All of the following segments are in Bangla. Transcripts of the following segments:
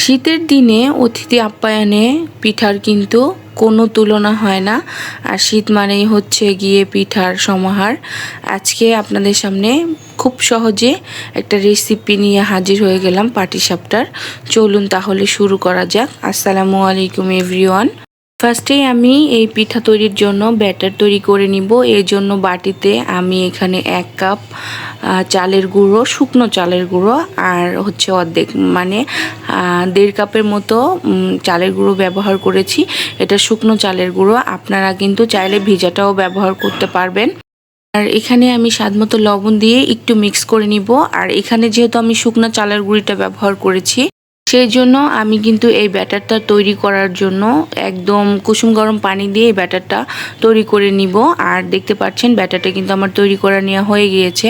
শীতের দিনে অতিথি আপ্যায়নে পিঠার কিন্তু কোনো তুলনা হয় না। আর শীত মানেই হচ্ছে গিয়ে পিঠার সমাহার। আজকে আপনাদের সামনে খুব সহজে একটা রেসিপি নিয়ে হাজির হয়ে গেলাম পাটিসাপটার। চলুন তাহলে শুরু করা যাক। আসসালামু আলাইকুম এভরিওয়ান ফার্স্টেই আমি এই পিঠা তৈরির জন্য ব্যাটার তৈরি করে নিব। এর জন্য বাটিতে আমি এখানে এক কাপ চালের গুঁড়ো, শুকনো চালের গুঁড়ো আর হচ্ছে অর্ধেক মানে দেড় কাপের মতো চালের গুঁড়ো ব্যবহার করেছি। এটা শুকনো চালের গুঁড়ো। আপনারা কিন্তু চাইলে ভিজাটাও ব্যবহার করতে পারবেন। আর এখানে আমি স্বাদমতো লবণ দিয়ে একটু মিক্স করে নিব। আর এখানে যেহেতু আমি শুকনো চালের গুঁড়িটা ব্যবহার করেছি সেই জন্য আমি কিন্তু এই ব্যাটারটা তৈরি করার জন্য একদম কুসুম গরম পানি দিয়ে এই ব্যাটারটা তৈরি করে নিব। আর দেখতে পাচ্ছেন, ব্যাটারটা কিন্তু আমার তৈরি করা নেওয়া হয়ে গিয়েছে।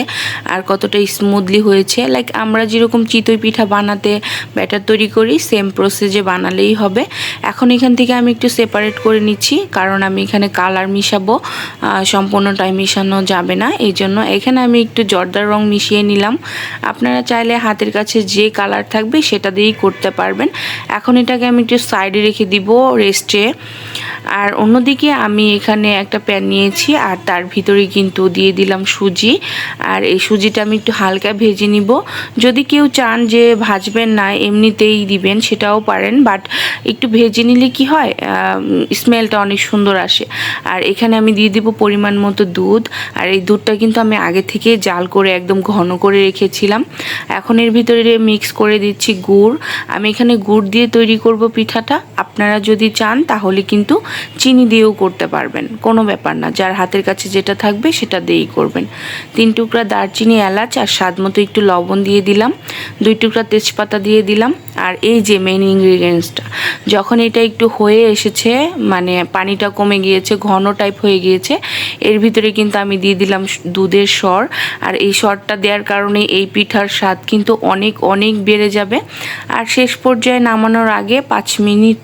আর কতটা স্মুথলি হয়েছে। লাইক আমরা যেরকম চিতই পিঠা বানাতে ব্যাটার তৈরি করি সেম প্রসেসে বানালেই হবে। এখন এখান থেকে আমি একটু সেপারেট করে নিচ্ছি, কারণ আমি এখানে কালার মিশাবো সম্পূর্ণটাই মিশানো যাবে না। এই জন্য এখানে আমি একটু জর্দার রং মিশিয়ে নিলাম। আপনারা চাইলে হাতের কাছে যে কালার থাকবে সেটা দিয়েই করতে পারবেন। এখন এটাকে আমি একটু সাইডে রেখে দিব রেস্টে আর অন্যদিকে আমি এখানে একটা প্যান নিয়েছি আর তার ভিতরে কিন্তু দিয়ে দিলাম সুজি। আর এই সুজিটা আমি একটু হালকা ভেজে নিব। যদি কেউ চান যে ভাজবেন না, এমনিতেই দিবেন, সেটাও পারেন। বাট একটু ভেজে নিলে কি হয় স্মেলটা অনেক সুন্দর আসে। আর এখানে আমি দিয়ে দিব পরিমাণ মতো দুধ। আর এই দুধটা কিন্তু আমি আগে থেকে জাল করে একদম ঘন করে রেখেছিলাম। এখন এর ভিতরে মিক্স করে দিচ্ছি গুড়। আমি এখানে গুড় দিয়ে তৈরি করব পিঠাটা। আপনারা যদি চান, তাহলে কিন্তু চিনি দিয়েও করতে পারবেন। কোনো ব্যাপার না, যার হাতের কাছে যেটা থাকবে সেটা দিয়েই করবেন। তিন টুকরা দারচিনি এলাচ আর স্বাদ মতো একটু লবণ দিয়ে দিলাম, দুই টুকরা তেজপাতা দিয়ে দিলাম, আর এই যে মেন ইনগ্রিডিয়েন্টসটা যখন এটা একটু হয়ে এসেছে মানে পানিটা কমে গিয়েছে, ঘন টাইপ হয়ে গিয়েছে, এর ভিতরে কিন্তু আমি দিয়ে দিলাম দুধের স্বর আর এই স্বরটা দেওয়ার কারণে এই পিঠার স্বাদ কিন্তু অনেক অনেক বেড়ে যাবে। আর শেষ পর্যায়ে নামানোর আগে পাঁচ মিনিট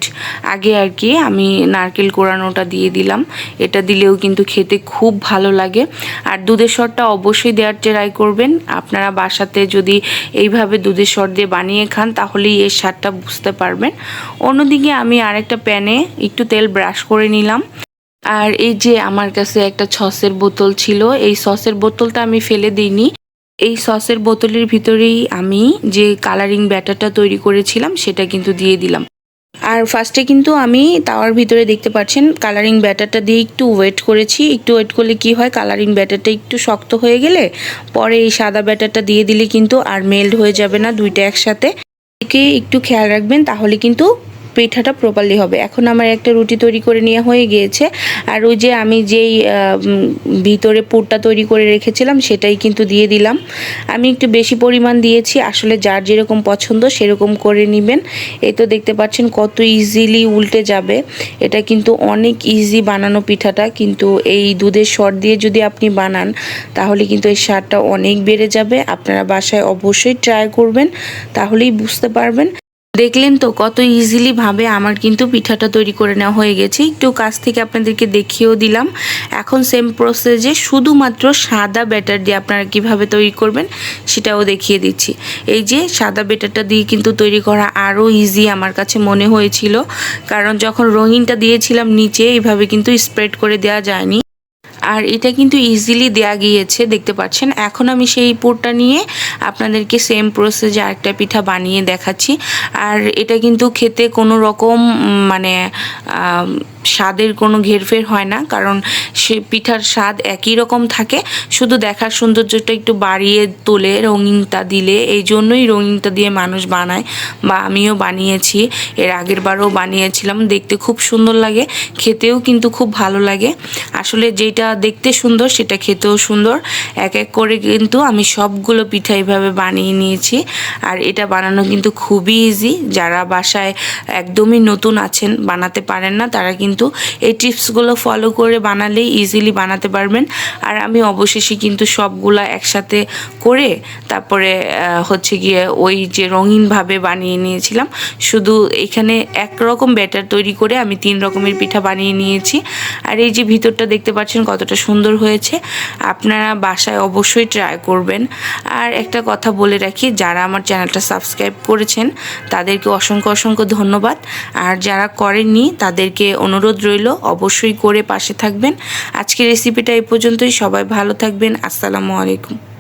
আগে আর কি আমি নারকেল কোরানোটা দিয়ে দিলাম। এটা দিলেও কিন্তু খেতে খুব ভালো লাগে। আর দুধের স্বরটা অবশ্যই দেওয়ার ট্রাই করবেন। আপনারা বাসাতে যদি এইভাবে দুধের স্বর দিয়ে বানিয়ে খান, তাহলেই এর স্বাদটা বুঝতে পারবেন। অন্যদিকে আমি আরেকটা প্যানে একটু তেল ব্রাশ করে নিলাম। আর এই যে আমার কাছে একটা সসের বোতল ছিল, এই সসের বোতলটা আমি ফেলে দিইনি। এই সসের বোতলের ভিতরেই আমি যে কালারিং ব্যাটারটা তৈরি করেছিলাম, সেটা কিন্তু দিয়ে দিলাম। আর ফার্স্টে কিন্তু আমি তাওয়ার ভিতরে দেখতে পাচ্ছেন কালারিং ব্যাটারটা দিয়ে একটু ওয়েট করেছি, একটু ওয়েট করলে কি হয় কালারিং ব্যাটারটা একটু শক্ত হয়ে গেলে পরে এই সাদা ব্যাটারটা দিয়ে দিলে কিন্তু আর মেল্ড হয়ে যাবে না দুইটা একসাথে। একে একটু খেয়াল রাখবেন তাহলে কিন্তু পিঠাটা প্রপারলি হবে। এখন আমার একটা রুটি তৈরি করে নেওয়া হয়ে গিয়েছে। আর ওই যে আমি যেই ভিতরে পুরটা তৈরি করে রেখেছিলাম, সেটাই কিন্তু দিয়ে দিলাম। আমি একটু বেশি পরিমাণ দিয়েছি, আসলে যার যেরকম পছন্দ সেরকম করে নেবেন। এই তো দেখতে পাচ্ছেন কত ইজিলি উল্টে যাবে। এটা কিন্তু অনেক ইজি বানানো পিঠাটা, কিন্তু এই দুধের স্বর দিয়ে যদি আপনি বানান, তাহলে কিন্তু এই স্বাদটা অনেক বেড়ে যাবে। আপনারা বাসায় অবশ্যই ট্রাই করবেন, তাহলেই বুঝতে পারবেন। দেখলেন তো, কত ইজিলি ভাবে আমার কিন্তু পিঠাটা তৈরি করে নেওয়া হয়ে গেছে। একটু কাছ থেকে আপনাদেরকে দেখিয়েও দিলাম। এখন সেম প্রসেসে শুধুমাত্র সাদা ব্যাটার দিয়ে আপনারা কীভাবে তৈরি করবেন সেটাও দেখিয়ে দিচ্ছি। এই যে সাদা ব্যাটারটা দিয়ে কিন্তু তৈরি করা আরও ইজি আমার কাছে মনে হয়েছিল। কারণ যখন রঙিনটা দিয়েছিলাম নিচে, এইভাবে কিন্তু স্প্রেড করে দেওয়া যায়নি। আর এটা কিন্তু ইজিলি দেয়া গিয়েছে, দেখতে পাচ্ছেন। এখন আমি সেই পুরটা নিয়ে আপনাদেরকে সেম প্রসেসে আরেকটা পিঠা বানিয়ে দেখাচ্ছি। আর এটা কিন্তু খেতে কোনো রকম মানে স্বাদের কোনো ঘেরফের হয় না, কারণ সে পিঠার স্বাদ একই রকম থাকে। শুধু দেখার সৌন্দর্যটা একটু বাড়িয়ে তোলে রঙিনটা দিলে। এই জন্যই রঙিনটা দিয়ে মানুষ বানায়, বা আমিও বানিয়েছি। এর আগের বারও বানিয়েছিলাম, দেখতে খুব সুন্দর লাগে, খেতেও কিন্তু খুব ভালো লাগে। আসলে যেটা দেখতে সুন্দর, সেটা খেতেও সুন্দর। এক এক করে কিন্তু আমি সবগুলো পিঠা এইভাবে বানিয়ে নিয়েছি, আর এটা বানানো কিন্তু খুবই ইজি যারা বাসায় একদমই নতুন আছেন, বানাতে পারেন না, তারা কিন্তু কিন্তু এই টিপসগুলো ফলো করে বানালেই ইজিলি বানাতে পারবেন। আর আমি অবশেষে কিন্তু সবগুলা একসাথে করে তারপরে হচ্ছে গিয়ে ওই যে রঙিনভাবে বানিয়ে নিয়েছিলাম। শুধু এখানে একরকম ব্যাটার তৈরি করে আমি তিন রকমের পিঠা বানিয়ে নিয়েছি। আর এই যে ভিতরটা দেখতে পাচ্ছেন কতটা সুন্দর হয়েছে, আপনারা বাসায় অবশ্যই ট্রাই করবেন। আর একটা কথা বলে রাখি, যারা আমার চ্যানেলটা সাবস্ক্রাইব করেছেন, তাদেরকে অসংখ্য অসংখ্য ধন্যবাদ। আর যারা করেননি, তাদেরকে অনুরোধ রইল অবশ্যই করে পাশে থাকবেন। আজকের রেসিপিটা এই পর্যন্তই সবাই ভালো থাকবেন আসসালামু আলাইকুম।